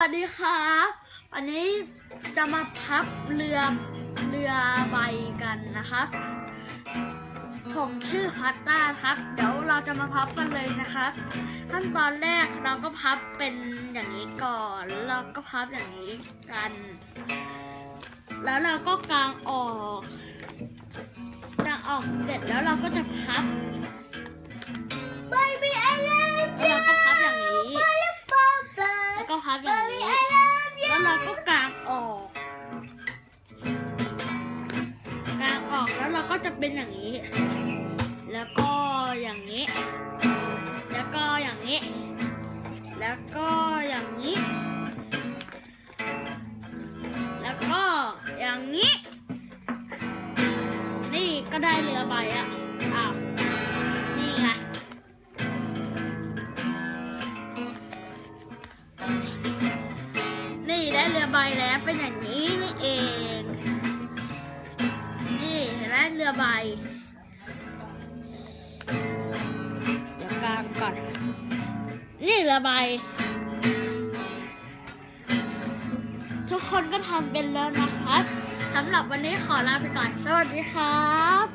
สวัสดีครับวันนี้จะมาพับเรือเรือใบกันนะครับ ผมชื่อพัตตาครับ เดี๋ยวเราจะมาพับกันเลยนะครับขั้นตอนแรกเราก็พับเป็นอย่างนี้ก่อนแล้วเราก็พับอย่างนี้กัน แล้วเราก็กางออกกางออกเสร็จแล้วเราก็จะพับ พับอย่างนี้ แล้วเราก็กางออก กางออกแล้วเราก็จะเป็นอย่างนี้ แล้วก็อย่างนี้ แล้วก็อย่างนี้ แล้วก็อย่างนี้ แล้วก็อย่างนี้ นี่ก็ได้เรือใบอะอ้าว รือใบแล้วเป็นอย่างนี้นี่เอง นี่เห็นไหมเรือใบ เดี๋ยวกางก่อน นี่เรือใบ ทุกคนก็ทำเป็นแล้วนะครับสำหรับวันนี้ขอลาไปก่อน สวัสดีครับ